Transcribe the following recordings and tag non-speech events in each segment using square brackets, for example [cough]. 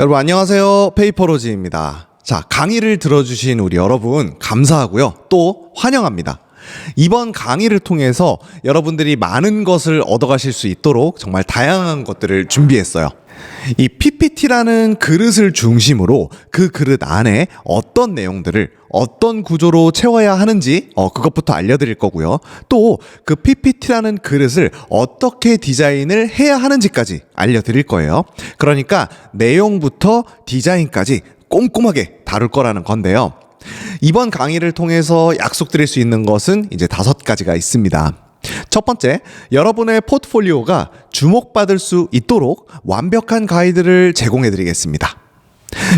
여러분 안녕하세요. 페이퍼로즈입니다. 자, 강의를 들어주신 우리 여러분 감사하고요. 또 환영합니다. 이번 강의를 통해서 여러분들이 많은 것을 얻어가실 수 있도록 정말 다양한 것들을 준비했어요. 이 PPT라는 그릇을 중심으로 그 그릇 안에 어떤 내용들을 어떤 구조로 채워야 하는지 어, 그것부터 알려드릴 거고요. 또 그 PPT라는 그릇을 어떻게 디자인을 해야 하는지까지 알려드릴 거예요. 그러니까 내용부터 디자인까지 꼼꼼하게 다룰 거라는 건데요. 이번 강의를 통해서 약속드릴 수 있는 것은 이제 다섯 가지가 있습니다. 첫 번째, 여러분의 포트폴리오가 주목받을 수 있도록 완벽한 가이드를 제공해 드리겠습니다.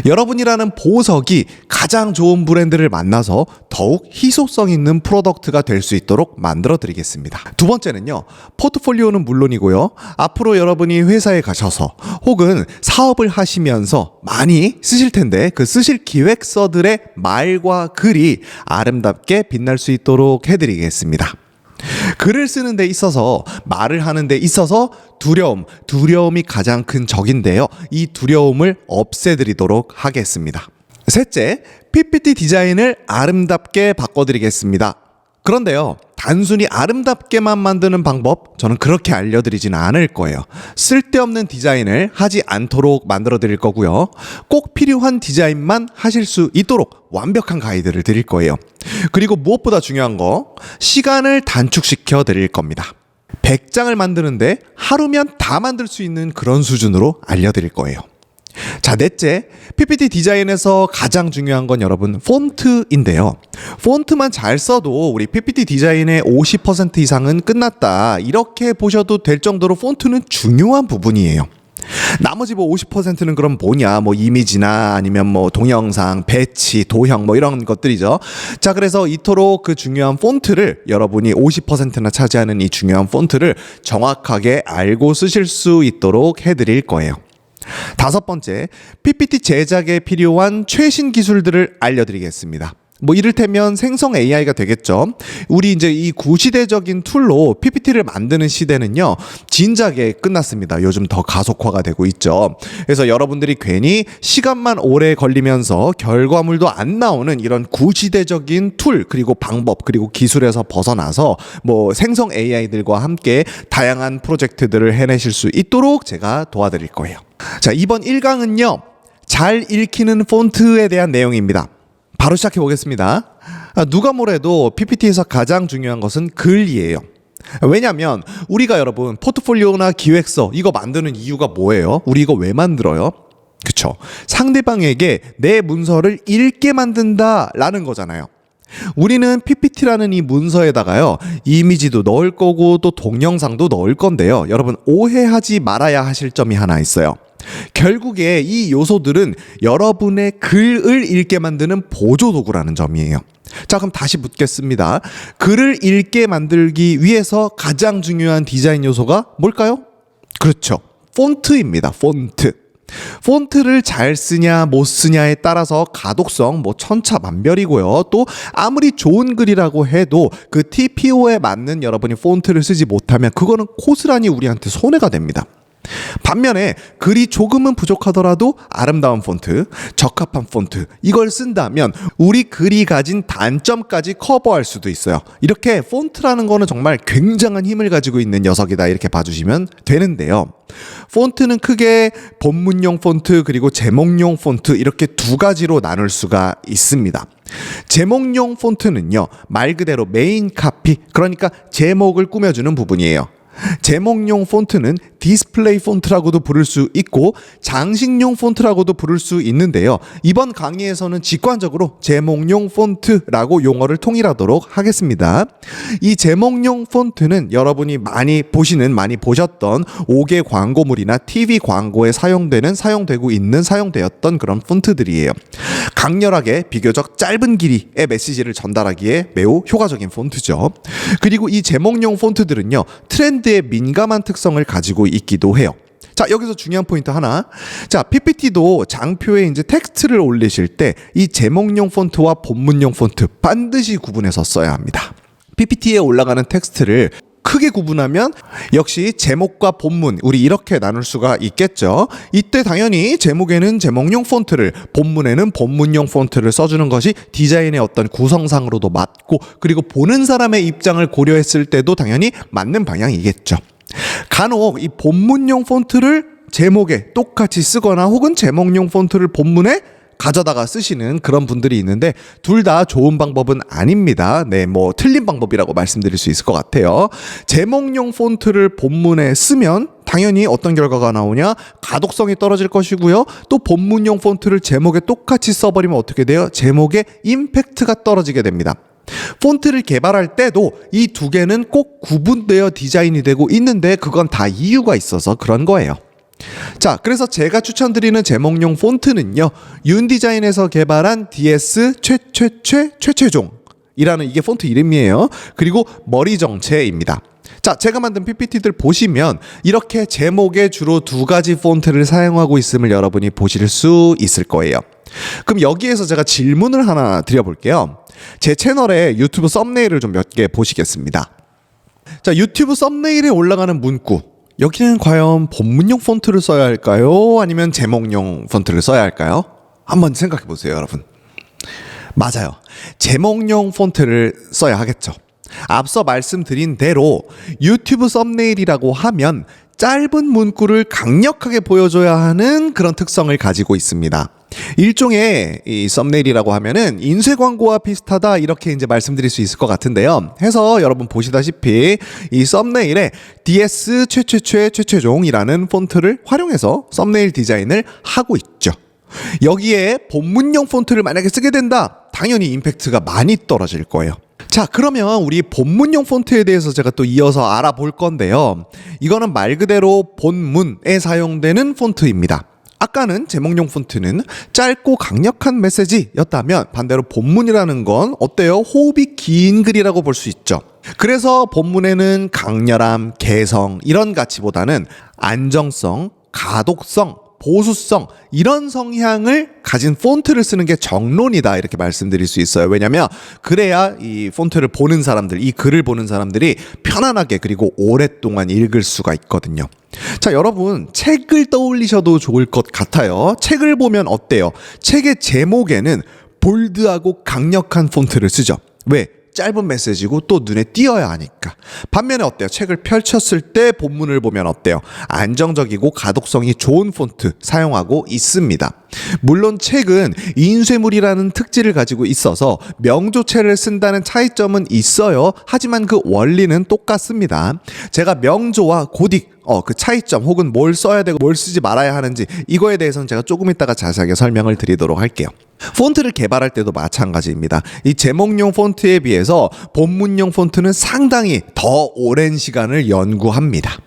여러분이라는 보석이 가장 좋은 브랜드를 만나서 더욱 희소성 있는 프로덕트가 될 수 있도록 만들어 드리겠습니다. 두 번째는요, 포트폴리오는 물론이고요, 앞으로 여러분이 회사에 가셔서 혹은 사업을 하시면서 많이 쓰실 텐데 그 쓰실 기획서들의 말과 글이 아름답게 빛날 수 있도록 해드리겠습니다. 글을 쓰는 데 있어서 말을 하는 데 있어서 두려움, 두려움이 가장 큰 적인데요. 이 두려움을 없애드리도록 하겠습니다. 셋째, PPT 디자인을 아름답게 바꿔드리겠습니다. 그런데요, 단순히 아름답게만 만드는 방법, 저는 그렇게 알려드리지는 않을 거예요. 쓸데없는 디자인을 하지 않도록 만들어 드릴 거고요. 꼭 필요한 디자인만 하실 수 있도록 완벽한 가이드를 드릴 거예요. 그리고 무엇보다 중요한 거, 시간을 단축시켜 드릴 겁니다. 100장을 만드는데 하루면 다 만들 수 있는 그런 수준으로 알려드릴 거예요. 자, 넷째. PPT 디자인에서 가장 중요한 건 여러분, 폰트인데요. 폰트만 잘 써도 우리 PPT 디자인의 50% 이상은 끝났다. 이렇게 보셔도 될 정도로 폰트는 중요한 부분이에요. 나머지 뭐 50%는 그럼 뭐냐? 뭐 이미지나 아니면 뭐 동영상, 배치, 도형 뭐 이런 것들이죠. 자, 그래서 이토록 그 중요한 폰트를 여러분이 50%나 차지하는 이 중요한 폰트를 정확하게 알고 쓰실 수 있도록 해드릴 거예요. 다섯 번째, PPT 제작에 필요한 최신 기술들을 알려드리겠습니다. 뭐 이를테면 생성 AI가 되겠죠. 우리 이제 이 구시대적인 툴로 PPT를 만드는 시대는요, 진작에 끝났습니다. 요즘 더 가속화가 되고 있죠. 그래서 여러분들이 괜히 시간만 오래 걸리면서 결과물도 안 나오는 이런 구시대적인 툴, 그리고 방법, 그리고 기술에서 벗어나서 뭐 생성 AI들과 함께 다양한 프로젝트들을 해내실 수 있도록 제가 도와드릴 거예요. 자, 이번 1강은요, 잘 읽히는 폰트에 대한 내용입니다. 바로 시작해 보겠습니다. 아, 누가 뭐래도 PPT에서 가장 중요한 것은 글이에요. 왜냐면 우리가 여러분 포트폴리오나 기획서 이거 만드는 이유가 뭐예요? 우리 이거 왜 만들어요? 그쵸. 상대방에게 내 문서를 읽게 만든다라는 거잖아요. 우리는 PPT라는 이 문서에다가요, 이미지도 넣을 거고 또 동영상도 넣을 건데요. 여러분, 오해하지 말아야 하실 점이 하나 있어요. 결국에 이 요소들은 여러분의 글을 읽게 만드는 보조 도구라는 점이에요. 자, 그럼 다시 묻겠습니다. 글을 읽게 만들기 위해서 가장 중요한 디자인 요소가 뭘까요? 그렇죠. 폰트입니다. 폰트. 폰트를 잘 쓰냐 못 쓰냐에 따라서 가독성 뭐 천차만별이고요. 또 아무리 좋은 글이라고 해도 그 TPO에 맞는 여러분이 폰트를 쓰지 못하면 그거는 고스란히 우리한테 손해가 됩니다. 반면에 글이 조금은 부족하더라도 아름다운 폰트, 적합한 폰트 이걸 쓴다면 우리 글이 가진 단점까지 커버할 수도 있어요. 이렇게 폰트라는 거는 정말 굉장한 힘을 가지고 있는 녀석이다 이렇게 봐주시면 되는데요. 폰트는 크게 본문용 폰트 그리고 제목용 폰트 이렇게 두 가지로 나눌 수가 있습니다. 제목용 폰트는요 말 그대로 메인 카피 그러니까 제목을 꾸며주는 부분이에요. 제목용 폰트는 디스플레이 폰트라고도 부를 수 있고 장식용 폰트라고도 부를 수 있는데요. 이번 강의에서는 직관적으로 제목용 폰트라고 용어를 통일하도록 하겠습니다. 이 제목용 폰트는 여러분이 많이 보시는 많이 보셨던 5개 광고물이나 TV 광고에 사용되는 사용되고 있는 사용되었던 그런 폰트들이에요. 강렬하게 비교적 짧은 길이의 메시지를 전달하기에 매우 효과적인 폰트죠. 그리고 이 제목용 폰트들은요. 트렌드 에 민감한 특성을 가지고 있기도 해요. 자, 여기서 중요한 포인트 하나. 자, PPT도 장표에 이제 텍스트를 올리실 때 이 제목용 폰트와 본문용 폰트 반드시 구분해서 써야 합니다. PPT에 올라가는 텍스트를 크게 구분하면 역시 제목과 본문 우리 이렇게 나눌 수가 있겠죠. 이때 당연히 제목에는 제목용 폰트를 본문에는 본문용 폰트를 써주는 것이 디자인의 어떤 구성상으로도 맞고 그리고 보는 사람의 입장을 고려했을 때도 당연히 맞는 방향이겠죠. 간혹 이 본문용 폰트를 제목에 똑같이 쓰거나 혹은 제목용 폰트를 본문에 가져다가 쓰시는 그런 분들이 있는데 둘 다 좋은 방법은 아닙니다. 네, 뭐 틀린 방법이라고 말씀드릴 수 있을 것 같아요. 제목용 폰트를 본문에 쓰면 당연히 어떤 결과가 나오냐? 가독성이 떨어질 것이고요. 또 본문용 폰트를 제목에 똑같이 써버리면 어떻게 돼요? 제목에 임팩트가 떨어지게 됩니다. 폰트를 개발할 때도 이 두 개는 꼭 구분되어 디자인이 되고 있는데 그건 다 이유가 있어서 그런 거예요. 자, 그래서 제가 추천드리는 제목용 폰트는요, 윤디자인에서 개발한 DS 최최최 최최종 이라는 이게 폰트 이름이에요. 그리고 머리 정체입니다. 자, 제가 만든 PPT들 보시면 이렇게 제목에 주로 두 가지 폰트를 사용하고 있음을 여러분이 보실 수 있을 거예요. 그럼 여기에서 제가 질문을 하나 드려볼게요. 제 채널에 유튜브 썸네일을 좀 몇 개 보시겠습니다. 자, 유튜브 썸네일에 올라가는 문구. 여기는 과연 본문용 폰트를 써야 할까요? 아니면 제목용 폰트를 써야 할까요? 한번 생각해 보세요, 여러분. 맞아요. 제목용 폰트를 써야 하겠죠. 앞서 말씀드린 대로 유튜브 썸네일이라고 하면 짧은 문구를 강력하게 보여줘야 하는 그런 특성을 가지고 있습니다. 일종의 이 썸네일이라고 하면은 인쇄 광고와 비슷하다 이렇게 이제 말씀드릴 수 있을 것 같은데요. 해서 여러분 보시다시피 이 썸네일에 DS 최최최 최최종이라는 폰트를 활용해서 썸네일 디자인을 하고 있죠. 여기에 본문용 폰트를 만약에 쓰게 된다. 당연히 임팩트가 많이 떨어질 거예요. 자, 그러면 우리 본문용 폰트에 대해서 제가 또 이어서 알아볼 건데요. 이거는 말 그대로 본문에 사용되는 폰트입니다. 아까는 제목용 폰트는 짧고 강력한 메시지였다면 반대로 본문이라는 건 어때요? 호흡이 긴 글이라고 볼 수 있죠. 그래서 본문에는 강렬함, 개성 이런 가치보다는 안정성, 가독성, 보수성 이런 성향을 가진 폰트를 쓰는 게 정론이다 이렇게 말씀드릴 수 있어요. 왜냐하면 그래야 이 폰트를 보는 사람들, 이 글을 보는 사람들이 편안하게 그리고 오랫동안 읽을 수가 있거든요. 자, 여러분 책을 떠올리셔도 좋을 것 같아요. 책을 보면 어때요? 책의 제목에는 볼드하고 강력한 폰트를 쓰죠. 왜? 짧은 메시지고 또 눈에 띄어야 하니까. 반면에 어때요? 책을 펼쳤을 때 본문을 보면 어때요? 안정적이고 가독성이 좋은 폰트 사용하고 있습니다. 물론 책은 인쇄물이라는 특질을 가지고 있어서 명조체를 쓴다는 차이점은 있어요. 하지만 그 원리는 똑같습니다. 제가 명조와 고딕 어, 그 차이점 혹은 뭘 써야 되고 뭘 쓰지 말아야 하는지 이거에 대해서는 제가 조금 이따가 자세하게 설명을 드리도록 할게요. 폰트를 개발할 때도 마찬가지입니다. 이 제목용 폰트에 비해서 본문용 폰트는 상당히 더 오랜 시간을 연구합니다.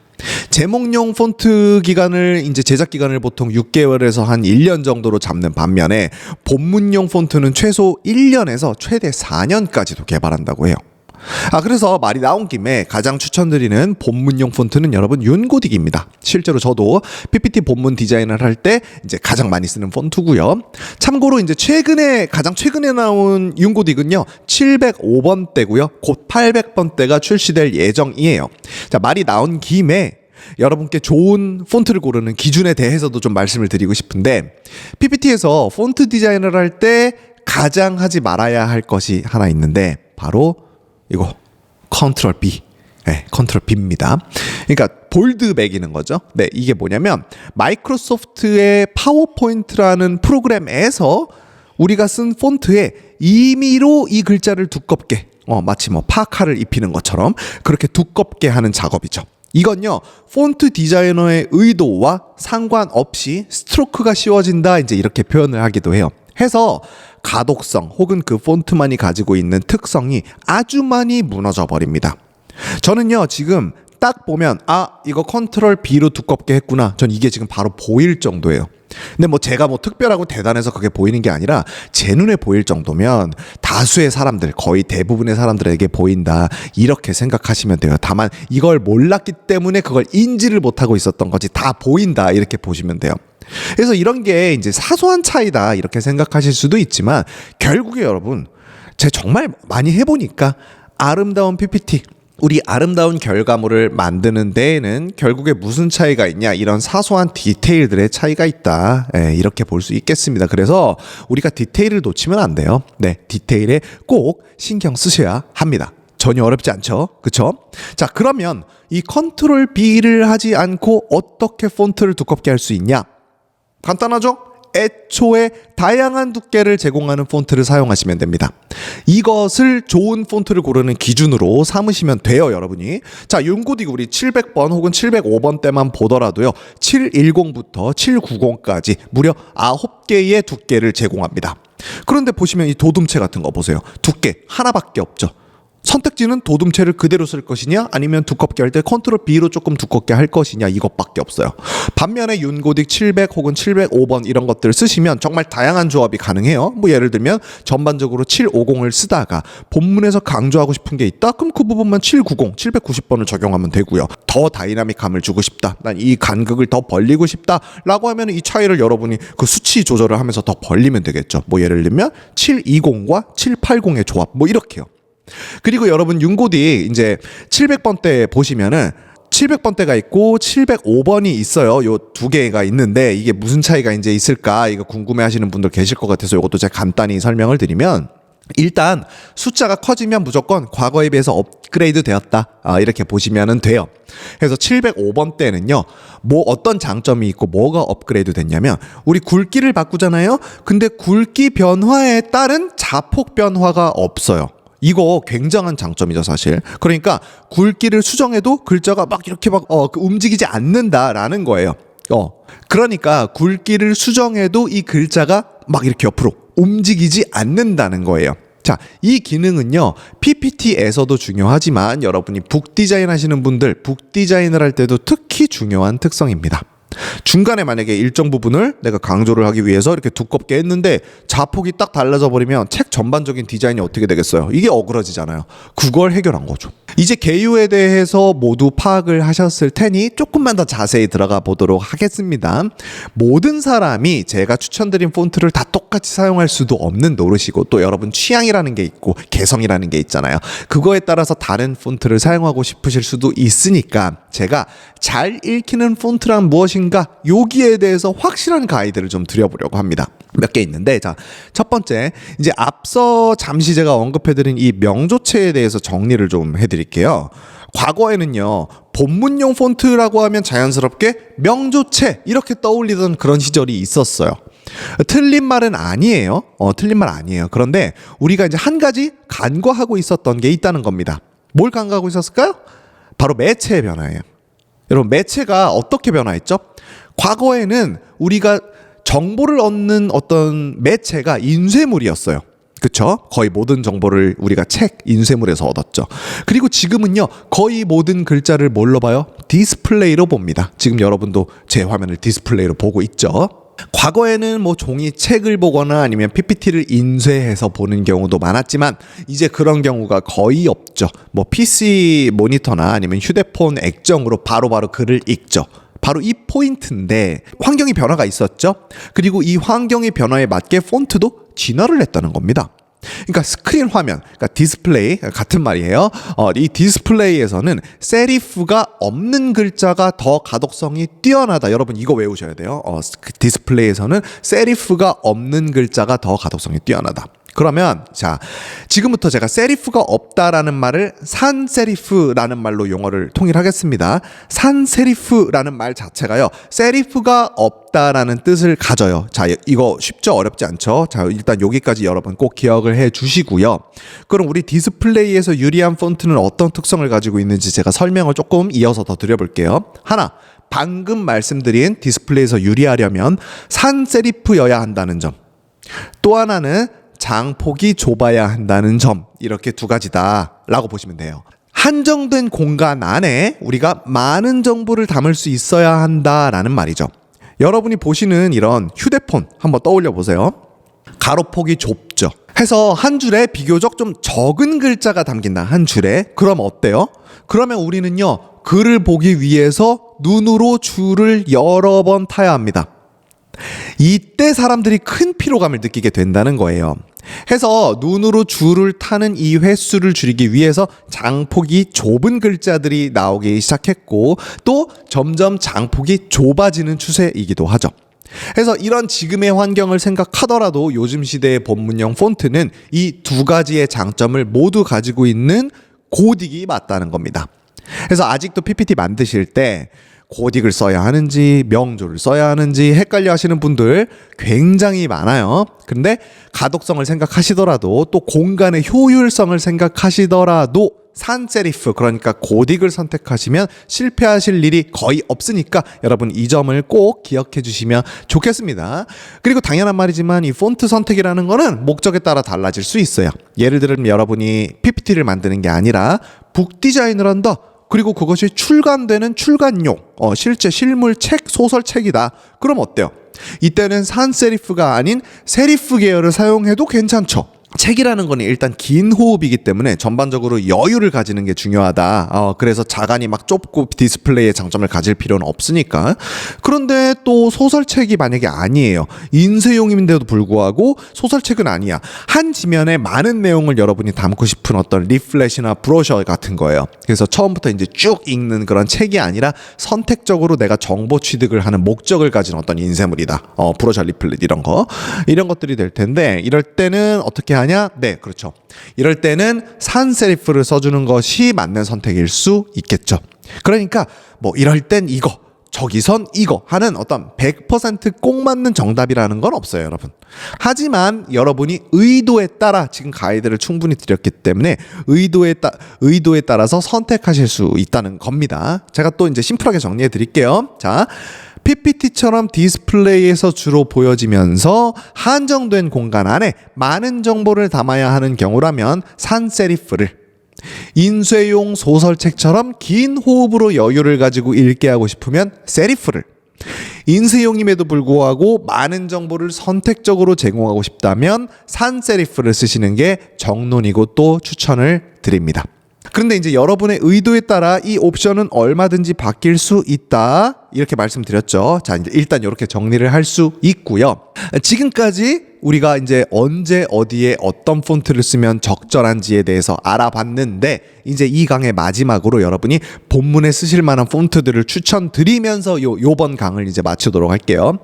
제목용 폰트 기간을 이제 제작 기간을 보통 6개월에서 한 1년 정도로 잡는 반면에 본문용 폰트는 최소 1년에서 최대 4년까지도 개발한다고 해요. 아 그래서 말이 나온 김에 가장 추천드리는 본문용 폰트는 여러분 윤고딕입니다. 실제로 저도 PPT 본문 디자인을 할 때 이제 가장 많이 쓰는 폰트고요. 참고로 이제 최근에 가장 최근에 나온 윤고딕은요 705번대고요. 곧 800번대가 출시될 예정이에요. 자 말이 나온 김에 여러분께 좋은 폰트를 고르는 기준에 대해서도 좀 말씀을 드리고 싶은데 PPT에서 폰트 디자인을 할 때 가장 하지 말아야 할 것이 하나 있는데 바로 이거 컨트롤 B. 네, 컨트롤 B입니다. 그러니까 볼드 매기는 거죠. 네, 이게 뭐냐면 마이크로소프트의 파워포인트라는 프로그램에서 우리가 쓴 폰트에 임의로 이 글자를 두껍게 어, 마치 뭐 파카를 입히는 것처럼 그렇게 두껍게 하는 작업이죠. 이건요, 폰트 디자이너의 의도와 상관없이 스트로크가 씌워진다, 이제 이렇게 표현을 하기도 해요. 해서 가독성 혹은 그 폰트만이 가지고 있는 특성이 아주 많이 무너져 버립니다. 저는요, 지금 딱 보면, 아, 이거 컨트롤 B로 두껍게 했구나. 전 이게 지금 바로 보일 정도예요. 근데 뭐 제가 뭐 특별하고 대단해서 그게 보이는 게 아니라 제 눈에 보일 정도면 다수의 사람들, 거의 대부분의 사람들에게 보인다. 이렇게 생각하시면 돼요. 다만 이걸 몰랐기 때문에 그걸 인지를 못하고 있었던 거지. 다 보인다. 이렇게 보시면 돼요. 그래서 이런 게 이제 사소한 차이다. 이렇게 생각하실 수도 있지만 결국에 여러분, 제가 정말 많이 해보니까 아름다운 PPT, 우리 아름다운 결과물을 만드는 데에는 결국에 무슨 차이가 있냐 이런 사소한 디테일들의 차이가 있다. 예, 이렇게 볼 수 있겠습니다. 그래서 우리가 디테일을 놓치면 안 돼요. 네 디테일에 꼭 신경 쓰셔야 합니다. 전혀 어렵지 않죠? 그쵸? 자 그러면 이 컨트롤 B를 하지 않고 어떻게 폰트를 두껍게 할 수 있냐 간단하죠? 애초에 다양한 두께를 제공하는 폰트를 사용하시면 됩니다. 이것을 좋은 폰트를 고르는 기준으로 삼으시면 돼요, 여러분이. 자, 윤고딕 우리 700번 혹은 705번 때만 보더라도요. 710부터 790까지 무려 9개의 두께를 제공합니다. 그런데 보시면 이 도둠체 같은 거 보세요. 두께 하나밖에 없죠. 선택지는 도둠체를 그대로 쓸 것이냐 아니면 두껍게 할 때 컨트롤 B로 조금 두껍게 할 것이냐 이것밖에 없어요. 반면에 윤고딕 700 혹은 705번 이런 것들을 쓰시면 정말 다양한 조합이 가능해요. 뭐 예를 들면 전반적으로 750을 쓰다가 본문에서 강조하고 싶은 게 있다. 그럼 그 부분만 790, 790번을 적용하면 되고요. 더 다이나믹함을 주고 싶다. 난 이 간극을 더 벌리고 싶다라고 하면 이 차이를 여러분이 그 수치 조절을 하면서 더 벌리면 되겠죠. 뭐 예를 들면 720과 780의 조합 뭐 이렇게요. 그리고 여러분 윤고딕 이제 700번대 보시면은 700번대가 있고 705번이 있어요. 요 두 개가 있는데 이게 무슨 차이가 이제 있을까 이거 궁금해 하시는 분들 계실 것 같아서 이것도 제가 간단히 설명을 드리면 일단 숫자가 커지면 무조건 과거에 비해서 업그레이드 되었다. 아, 이렇게 보시면 돼요. 그래서 705번 때는요, 뭐 어떤 장점이 있고 뭐가 업그레이드 됐냐면, 우리 굵기를 바꾸잖아요? 근데 굵기 변화에 따른 자폭 변화가 없어요. 이거 굉장한 장점이죠, 사실. 그러니까 굵기를 수정해도 글자가 막 이렇게 막 어, 그 움직이지 않는다라는 거예요. 어. 그러니까 굵기를 수정해도 이 글자가 막 이렇게 옆으로 움직이지 않는다는 거예요. 자, 이 기능은요, PPT에서도 중요하지만 여러분이 북 디자인 하시는 분들, 북 디자인을 할 때도 특히 중요한 특성입니다. 중간에 만약에 일정 부분을 내가 강조를 하기 위해서 이렇게 두껍게 했는데 자폭이 딱 달라져 버리면 책 전반적인 디자인이 어떻게 되겠어요? 이게 어그러지잖아요. 그걸 해결한 거죠. 이제 개요에 대해서 모두 파악을 하셨을 테니 조금만 더 자세히 들어가 보도록 하겠습니다. 모든 사람이 제가 추천드린 폰트를 다 똑같이 사용할 수도 없는 노릇이고 또 여러분 취향이라는 게 있고 개성이라는 게 있잖아요. 그거에 따라서 다른 폰트를 사용하고 싶으실 수도 있으니까 제가 잘 읽히는 폰트란 무엇인가 여기에 대해서 확실한 가이드를 좀 드려보려고 합니다. 몇 개 있는데 자 첫 번째 이제 앞서 잠시 제가 언급해드린 이 명조체에 대해서 정리를 좀 해드릴게요. 과거에는요 본문용 폰트라고 하면 자연스럽게 명조체 이렇게 떠올리던 그런 시절이 있었어요. 틀린 말은 아니에요. 어, 틀린 말 아니에요. 그런데 우리가 이제 한 가지 간과하고 있었던 게 있다는 겁니다. 뭘 간과하고 있었을까요? 바로 매체의 변화예요. 여러분 매체가 어떻게 변화했죠? 과거에는 우리가 정보를 얻는 어떤 매체가 인쇄물이었어요. 그쵸? 거의 모든 정보를 우리가 책, 인쇄물에서 얻었죠. 그리고 지금은요, 거의 모든 글자를 뭘로 봐요? 디스플레이로 봅니다. 지금 여러분도 제 화면을 디스플레이로 보고 있죠. 과거에는 뭐 종이 책을 보거나 아니면 PPT를 인쇄해서 보는 경우도 많았지만 이제 그런 경우가 거의 없죠. 뭐 PC 모니터나 아니면 휴대폰 액정으로 바로바로 글을 읽죠. 바로 이 포인트인데 환경의 변화가 있었죠. 그리고 이 환경의 변화에 맞게 폰트도 진화를 했다는 겁니다. 그러니까 스크린 화면, 그러니까 디스플레이 같은 말이에요. 어, 이 디스플레이에서는 세리프가 없는 글자가 더 가독성이 뛰어나다. 여러분 이거 외우셔야 돼요. 어, 그 디스플레이에서는 세리프가 없는 글자가 더 가독성이 뛰어나다. 그러면 자 지금부터 제가 세리프가 없다라는 말을 산 세리프라는 말로 용어를 통일하겠습니다. 산 세리프라는 말 자체가요 세리프가 없다라는 뜻을 가져요. 자 이거 쉽죠 어렵지 않죠. 자 일단 여기까지 여러분 꼭 기억을 해 주시고요. 그럼 우리 디스플레이에서 유리한 폰트는 어떤 특성을 가지고 있는지 제가 설명을 조금 이어서 더 드려볼게요. 하나 방금 말씀드린 디스플레이에서 유리하려면 산 세리프여야 한다는 점. 또 하나는 장폭이 좁아야 한다는 점 이렇게 두 가지다라고 보시면 돼요. 한정된 공간 안에 우리가 많은 정보를 담을 수 있어야 한다라는 말이죠. 여러분이 보시는 이런 휴대폰 한번 떠올려 보세요. 가로폭이 좁죠. 해서 한 줄에 비교적 좀 적은 글자가 담긴다. 한 줄에. 그럼 어때요? 그러면 우리는요, 글을 보기 위해서 눈으로 줄을 여러 번 타야 합니다. 이때 사람들이 큰 피로감을 느끼게 된다는 거예요. 해서 눈으로 줄을 타는 이 횟수를 줄이기 위해서 장폭이 좁은 글자들이 나오기 시작했고 또 점점 장폭이 좁아지는 추세이기도 하죠. 그래서 이런 지금의 환경을 생각하더라도 요즘 시대의 본문형 폰트는 이 두 가지의 장점을 모두 가지고 있는 고딕이 맞다는 겁니다. 그래서 아직도 PPT 만드실 때 고딕을 써야 하는지 명조를 써야 하는지 헷갈려 하시는 분들 굉장히 많아요. 근데 가독성을 생각하시더라도 또 공간의 효율성을 생각하시더라도 산세리프 그러니까 고딕을 선택하시면 실패하실 일이 거의 없으니까 여러분 이 점을 꼭 기억해 주시면 좋겠습니다. 그리고 당연한 말이지만 이 폰트 선택이라는 거는 목적에 따라 달라질 수 있어요. 예를 들면 여러분이 PPT를 만드는 게 아니라 북 디자인을 한다. 그리고 그것이 출간되는 출간용, 어, 실제 실물 책, 소설책이다. 그럼 어때요? 이때는 산 세리프가 아닌 세리프 계열을 사용해도 괜찮죠. 책이라는 거는 일단 긴 호흡이기 때문에 전반적으로 여유를 가지는 게 중요하다. 어, 그래서 자간이 막 좁고 디스플레이의 장점을 가질 필요는 없으니까. 그런데 또 소설책이 만약에 아니에요. 인쇄용임인데도 불구하고 소설책은 아니야. 한 지면에 많은 내용을 여러분이 담고 싶은 어떤 리플렛이나 브로셔 같은 거예요. 그래서 처음부터 이제 쭉 읽는 그런 책이 아니라 선택적으로 내가 정보 취득을 하는 목적을 가진 어떤 인쇄물이다. 어, 브로셔 리플렛 이런 거. 이런 것들이 될 텐데 이럴 때는 어떻게 하냐? 네, 그렇죠. 이럴 때는 산 세리프를 써주는 것이 맞는 선택일 수 있겠죠. 그러니까 뭐 이럴 땐 이거, 저기선 이거 하는 어떤 100%꼭 맞는 정답이라는 건 없어요, 여러분. 하지만 여러분이 의도에 따라 지금 가이드를 충분히 드렸기 때문에 의도에 따 의도에 따라서 선택하실 수 있다는 겁니다. 제가 또 이제 심플하게 정리해 드릴게요. 자, PPT처럼 디스플레이에서 주로 보여지면서 한정된 공간 안에 많은 정보를 담아야 하는 경우라면 산세리프를 인쇄용 소설책처럼 긴 호흡으로 여유를 가지고 읽게 하고 싶으면 세리프를 인쇄용임에도 불구하고 많은 정보를 선택적으로 제공하고 싶다면 산세리프를 쓰시는 게 정론이고 또 추천을 드립니다. 그런데 이제 여러분의 의도에 따라 이 옵션은 얼마든지 바뀔 수 있다. 이렇게 말씀드렸죠. 자, 이제 일단 이렇게 정리를 할 수 있고요. 지금까지 우리가 이제 언제 어디에 어떤 폰트를 쓰면 적절한지에 대해서 알아봤는데 이제 이 강의 마지막으로 여러분이 본문에 쓰실 만한 폰트들을 추천드리면서 요 요번 강을 이제 마치도록 할게요.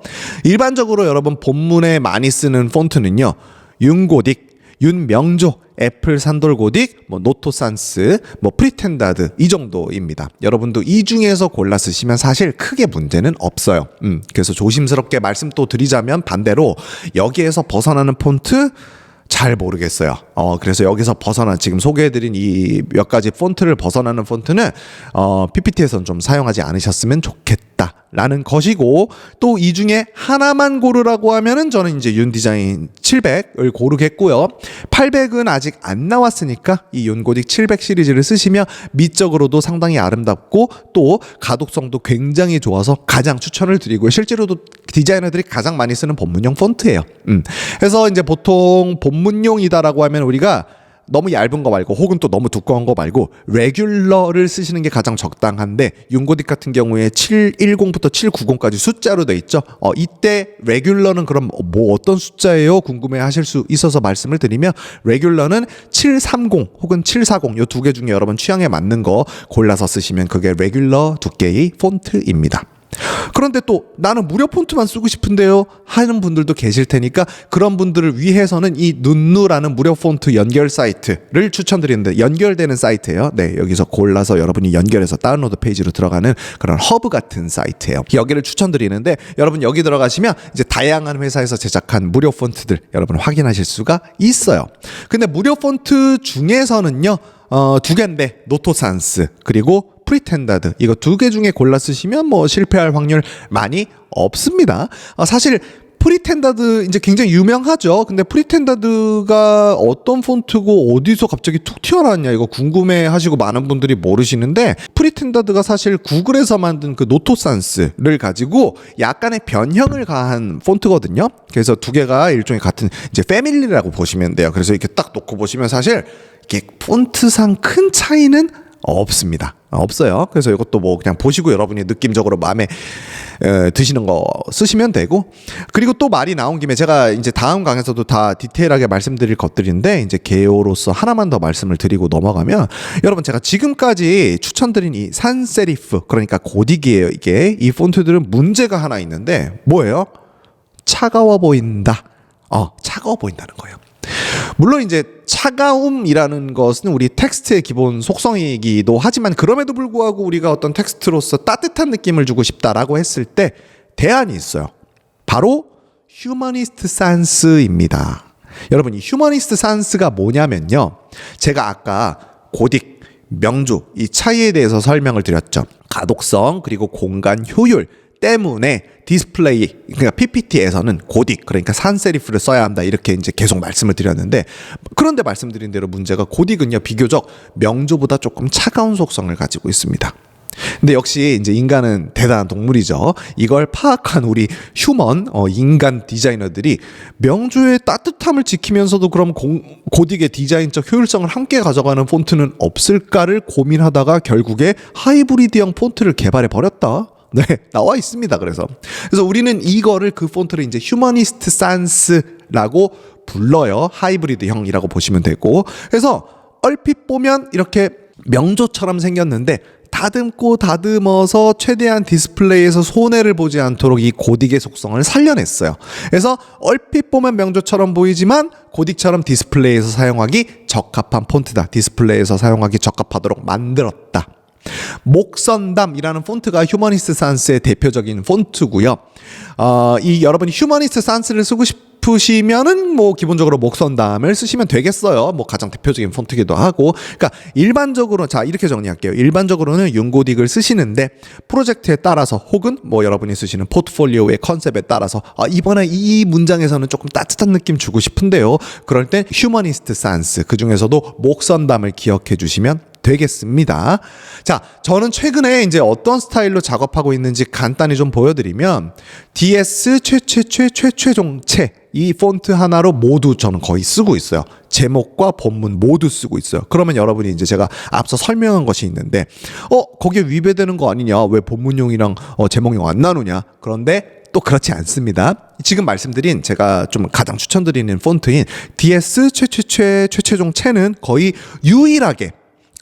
일반적으로 여러분 본문에 많이 쓰는 폰트는요. 윤고딕 윤명조, 애플 산돌고딕, 뭐 노토산스, 뭐 프리텐다드 이 정도입니다. 여러분도 이 중에서 골라 쓰시면 사실 크게 문제는 없어요. 음, 그래서 조심스럽게 말씀 또 드리자면 반대로 여기에서 벗어나는 폰트 잘 모르겠어요. 어, 그래서 여기서 벗어난 지금 소개해드린 이 몇 가지 폰트를 벗어나는 폰트는 어, PPT에서는 좀 사용하지 않으셨으면 좋겠다. 라는 것이고 또 이 중에 하나만 고르라고 하면은 저는 이제 윤디자인 700을 고르겠고요. 800은 아직 안 나왔으니까 이 윤고딕 700 시리즈를 쓰시면 미적으로도 상당히 아름답고 또 가독성도 굉장히 좋아서 가장 추천을 드리고요. 실제로도 디자이너들이 가장 많이 쓰는 본문용 폰트예요. 음. 그래서 이제 보통 본문용이다라고 하면 우리가 너무 얇은 거 말고 혹은 또 너무 두꺼운 거 말고 레귤러를 쓰시는 게 가장 적당한데 윤고딕 같은 경우에 710부터 790까지 숫자로 돼 있죠. 어 이때 레귤러는 그럼 뭐 어떤 숫자예요? 궁금해 하실 수 있어서 말씀을 드리면 레귤러는 730 혹은 740 요 두 개 중에 여러분 취향에 맞는 거 골라서 쓰시면 그게 레귤러 두께의 폰트입니다. 그런데 또 나는 무료 폰트만 쓰고 싶은데요 하는 분들도 계실 테니까 그런 분들을 위해서는 이 눈누라는 무료 폰트 연결 사이트를 추천드리는데 연결되는 사이트예요. 네, 여기서 골라서 여러분이 연결해서 다운로드 페이지로 들어가는 그런 허브 같은 사이트예요. 여기를 추천드리는데 여러분 여기 들어가시면 이제 다양한 회사에서 제작한 무료 폰트들 여러분 확인하실 수가 있어요. 근데 무료 폰트 중에서는요. 어, 두 개인데 노토산스 그리고 프리텐다드 이거 두 개 중에 골라 쓰시면 뭐 실패할 확률 많이 없습니다. 어, 사실 프리텐다드 이제 굉장히 유명하죠. 근데 프리텐다드가 어떤 폰트고 어디서 갑자기 툭 튀어나왔냐 이거 궁금해 하시고 많은 분들이 모르시는데 프리텐다드가 사실 구글에서 만든 그 노토산스를 가지고 약간의 변형을 가한 폰트거든요. 그래서 두 개가 일종의 같은 이제 패밀리라고 보시면 돼요. 그래서 이렇게 딱 놓고 보시면 사실 이게 폰트상 큰 차이는 없습니다. 없어요. 그래서 이것도 뭐 그냥 보시고 여러분이 느낌적으로 마음에 에, 드시는 거 쓰시면 되고 그리고 또 말이 나온 김에 제가 이제 다음 강에서도 다 디테일하게 말씀드릴 것들인데 이제 개요로서 하나만 더 말씀을 드리고 넘어가면 여러분 제가 지금까지 추천드린 이 산세리프 그러니까 고딕이에요 이게 이 폰트들은 문제가 하나 있는데 뭐예요? 차가워 보인다. 어, 차가워 보인다는 거예요. 물론 이제 차가움이라는 것은 우리 텍스트의 기본 속성이기도 하지만 그럼에도 불구하고 우리가 어떤 텍스트로서 따뜻한 느낌을 주고 싶다라고 했을 때 대안이 있어요. 바로 휴머니스트 산스입니다. 여러분 이 휴머니스트 산스가 뭐냐면요. 제가 아까 고딕 명주 이 차이에 대해서 설명을 드렸죠. 가독성 그리고 공간 효율 때문에 디스플레이 그러니까 PPT에서는 고딕 그러니까 산세리프를 써야 한다 이렇게 이제 계속 말씀을 드렸는데 그런데 말씀드린 대로 문제가 고딕은요 비교적 명조보다 조금 차가운 속성을 가지고 있습니다. 근데 역시 이제 인간은 대단한 동물이죠. 이걸 파악한 우리 휴먼 어, 인간 디자이너들이 명주의 따뜻함을 지키면서도 그럼 공, 고딕의 디자인적 효율성을 함께 가져가는 폰트는 없을까를 고민하다가 결국에 하이브리드형 폰트를 개발해 버렸다. 네, [laughs] 나와 있습니다. 그래서 그래서 우리는 이거를 그 폰트를 이제 휴머니스트 산스라고 불러요. 하이브리드형이라고 보시면 되고. 그래서 얼핏 보면 이렇게 명조처럼 생겼는데 다듬고 다듬어서 최대한 디스플레이에서 손해를 보지 않도록 이 고딕의 속성을 살려냈어요. 그래서 얼핏 보면 명조처럼 보이지만 고딕처럼 디스플레이에서 사용하기 적합한 폰트다. 디스플레이에서 사용하기 적합하도록 만들었다. 목선담이라는 폰트가 휴머니스트 산스의 대표적인 폰트고요. 어, 이 여러분이 휴머니스트 산스를 쓰고 싶으시면은 뭐 기본적으로 목선담을 쓰시면 되겠어요. 뭐 가장 대표적인 폰트기도 하고. 그러니까 일반적으로 자 이렇게 정리할게요. 일반적으로는 윤고딕을 쓰시는데 프로젝트에 따라서 혹은 뭐 여러분이 쓰시는 포트폴리오의 컨셉에 따라서 아, 이번에 이 문장에서는 조금 따뜻한 느낌 주고 싶은데요. 그럴 땐 휴머니스트 산스 그 중에서도 목선담을 기억해 주시면 되겠습니다. 자, 저는 최근에 이제 어떤 스타일로 작업하고 있는지 간단히 좀 보여드리면 DS 최최최 최최종체 이 폰트 하나로 모두 저는 거의 쓰고 있어요. 제목과 본문 모두 쓰고 있어요. 그러면 여러분이 이제 제가 앞서 설명한 것이 있는데, 어, 거기에 위배되는 거 아니냐? 왜 본문용이랑 어, 제목용 안 나누냐? 그런데 또 그렇지 않습니다. 지금 말씀드린 제가 좀 가장 추천드리는 폰트인 DS 최최최 최최종 채는 거의 유일하게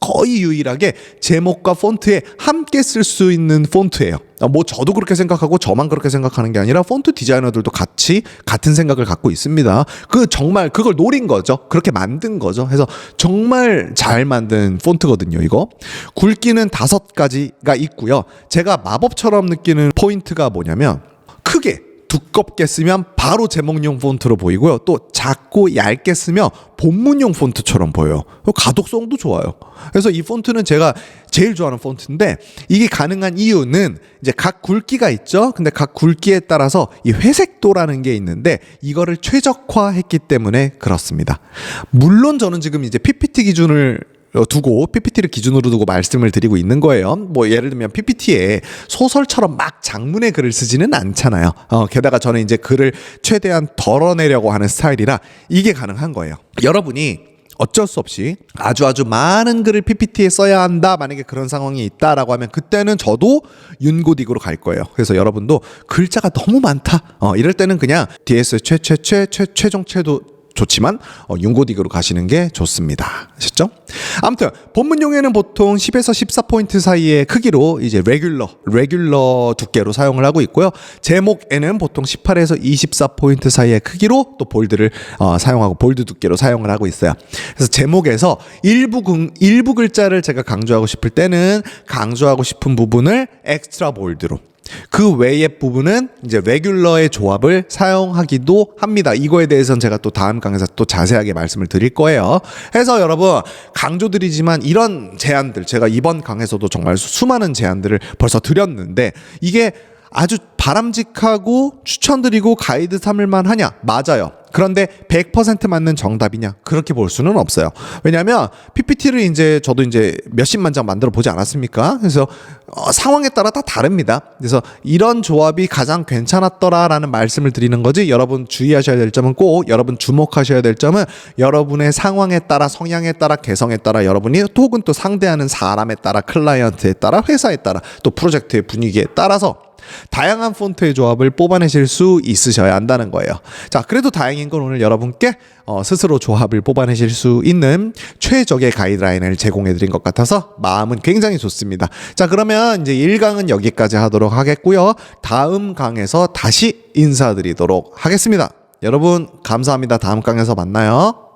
거의 유일하게 제목과 폰트에 함께 쓸 수 있는 폰트예요. 뭐 저도 그렇게 생각하고 저만 그렇게 생각하는 게 아니라 폰트 디자이너들도 같이 같은 생각을 갖고 있습니다. 그 정말 그걸 노린 거죠. 그렇게 만든 거죠. 해서 정말 잘 만든 폰트거든요. 이거 굵기는 다섯 가지가 있고요. 제가 마법처럼 느끼는 포인트가 뭐냐면 크게 두껍게 쓰면 바로 제목용 폰트로 보이고요. 또 작고 얇게 쓰면 본문용 폰트처럼 보여요. 가독성도 좋아요. 그래서 이 폰트는 제가 제일 좋아하는 폰트인데 이게 가능한 이유는 이제 각 굵기가 있죠. 근데 각 굵기에 따라서 이 회색도라는 게 있는데 이거를 최적화했기 때문에 그렇습니다. 물론 저는 지금 이제 PPT 기준을 어, 두고 PPT를 기준으로 두고 말씀을 드리고 있는 거예요. 뭐 예를 들면 PPT에 소설처럼 막 장문의 글을 쓰지는 않잖아요. 어, 게다가 저는 이제 글을 최대한 덜어내려고 하는 스타일이라 이게 가능한 거예요. 여러분이 어쩔 수 없이 아주 아주 많은 글을 PPT에 써야 한다. 만약에 그런 상황이 있다라고 하면 그때는 저도 윤고딕으로 갈 거예요. 그래서 여러분도 글자가 너무 많다. 어, 이럴 때는 그냥 DS 최최최 최 최종체도 좋지만 어, 윤고딕으로 가시는 게 좋습니다. 아셨죠? 아무튼 본문 용에는 보통 10에서 14포인트 사이의 크기로 이제 레귤러, 레귤러 두께로 사용을 하고 있고요. 제목에는 보통 18에서 24포인트 사이의 크기로 또 볼드를 어, 사용하고 볼드 두께로 사용을 하고 있어요. 그래서 제목에서 일부 글, 일부 글자를 제가 강조하고 싶을 때는 강조하고 싶은 부분을 엑스트라 볼드로 그 외의 부분은 이제 레귤러의 조합을 사용하기도 합니다. 이거에 대해서는 제가 또 다음 강에서 또 자세하게 말씀을 드릴 거예요. 해서 여러분 강조드리지만 이런 제안들 제가 이번 강에서도 정말 수많은 제안들을 벌써 드렸는데 이게 아주 바람직하고 추천드리고 가이드 삼을 만하냐? 맞아요. 그런데 100% 맞는 정답이냐? 그렇게 볼 수는 없어요. 왜냐하면 PPT를 이제 저도 이제 몇십만 장 만들어 보지 않았습니까? 그래서 어, 상황에 따라 다 다릅니다. 그래서 이런 조합이 가장 괜찮았더라라는 말씀을 드리는 거지. 여러분 주의하셔야 될 점은 꼭 여러분 주목하셔야 될 점은 여러분의 상황에 따라 성향에 따라 개성에 따라 여러분이 혹은 또 상대하는 사람에 따라 클라이언트에 따라 회사에 따라 또 프로젝트의 분위기에 따라서 다양한 폰트의 조합을 뽑아내실 수 있으셔야 한다는 거예요. 자, 그래도 다행인 건 오늘 여러분께 어, 스스로 조합을 뽑아내실 수 있는 최적의 가이드라인을 제공해 드린 것 같아서 마음은 굉장히 좋습니다. 자, 그러면 이제 1강은 여기까지 하도록 하겠고요. 다음 강에서 다시 인사드리도록 하겠습니다. 여러분, 감사합니다. 다음 강에서 만나요.